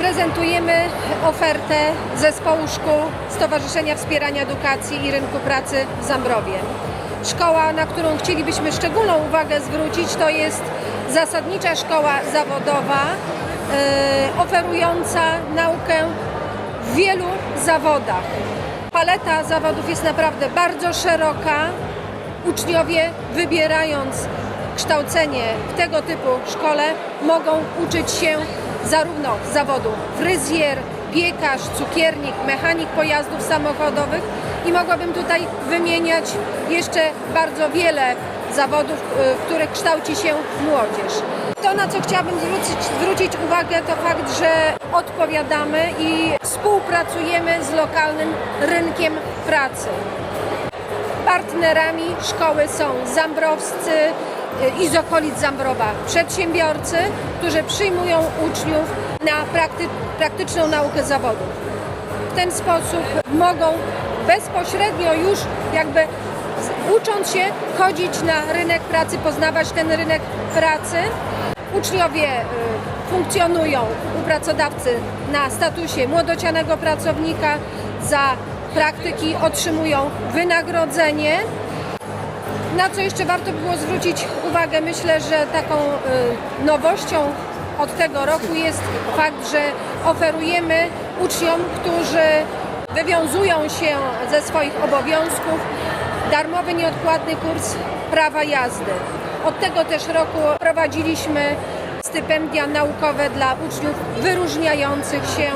prezentujemy ofertę zespołu szkół Stowarzyszenia Wspierania Edukacji i Rynku Pracy w Zambrowie. Szkoła, na którą chcielibyśmy szczególną uwagę zwrócić, to jest zasadnicza szkoła zawodowa, e, oferująca naukę w wielu zawodach. Paleta zawodów jest naprawdę bardzo szeroka. Uczniowie, wybierając kształcenie w tego typu szkole, mogą uczyć się zarówno zawodu fryzjer, piekarz, cukiernik, mechanik pojazdów samochodowych i mogłabym tutaj wymieniać jeszcze bardzo wiele zawodów, y, w których kształci się młodzież. To, na co chciałabym zwrócić, zwrócić uwagę, to fakt, że odpowiadamy i współpracujemy z lokalnym rynkiem pracy. Partnerami szkoły są zambrowscy y, i z okolic Zambrowa przedsiębiorcy, którzy przyjmują uczniów na prakty, praktyczną naukę zawodów. W ten sposób mogą bezpośrednio już jakby ucząc się chodzić na rynek pracy, poznawać ten rynek pracy. Uczniowie y, funkcjonują u pracodawcy na statusie młodocianego pracownika, za praktyki otrzymują wynagrodzenie. Na co jeszcze warto by było zwrócić uwagę, myślę, że taką y, nowością od tego roku jest fakt, że oferujemy uczniom, którzy wywiązują się ze swoich obowiązków, darmowy, nieodpłatny kurs prawa jazdy. Od tego też roku prowadziliśmy stypendia naukowe dla uczniów wyróżniających się,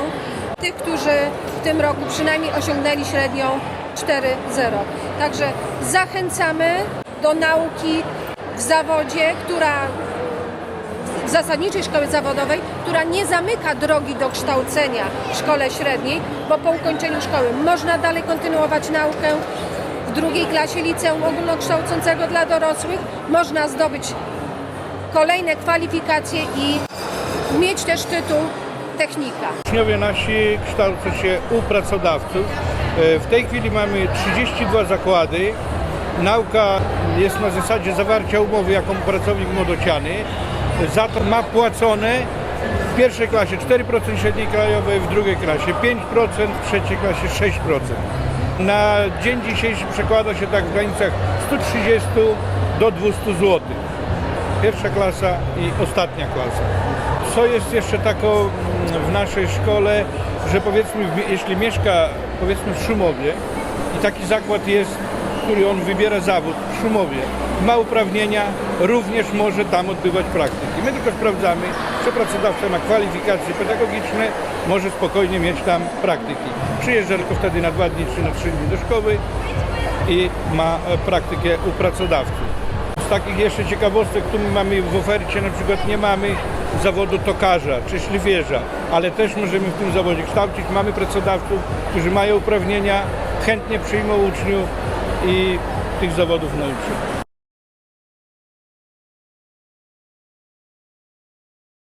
tych, którzy w tym roku przynajmniej osiągnęli średnią 4.0. Także zachęcamy do nauki w zawodzie, która w zasadniczej szkoły zawodowej, która nie zamyka drogi do kształcenia w szkole średniej, bo po ukończeniu szkoły można dalej kontynuować naukę w drugiej klasie liceum ogólnokształcącego dla dorosłych, można zdobyć kolejne kwalifikacje i mieć też tytuł technika. Uczniowie nasi kształcą się u pracodawców. E, W tej chwili mamy 32 zakłady. Nauka jest na zasadzie zawarcia umowy jako pracownik młodociany. Za to ma płacone w pierwszej klasie 4% średniej krajowej, w drugiej klasie 5%, w trzeciej klasie 6%. Na dzień dzisiejszy przekłada się tak w granicach 130 do 200 zł. Pierwsza klasa i ostatnia klasa. Co jest jeszcze taką mm, w naszej szkole, że powiedzmy, jeśli mieszka powiedzmy w Szumowie i taki zakład jest, który on wybiera zawód w Szumowie, ma uprawnienia, również może tam odbywać praktyki. My tylko sprawdzamy, czy pracodawca ma kwalifikacje pedagogiczne, może spokojnie mieć tam praktyki. Przyjeżdża tylko wtedy na dwa dni czy na trzy dni do szkoły i ma e, praktykę u pracodawców. Z takich jeszcze ciekawostek, tu my mamy w ofercie, na przykład nie mamy zawodu tokarza czy szlifierza, ale też możemy w tym zawodzie kształcić. Mamy pracodawców, którzy mają uprawnienia, chętnie przyjmą uczniów i tych zawodów nauczą.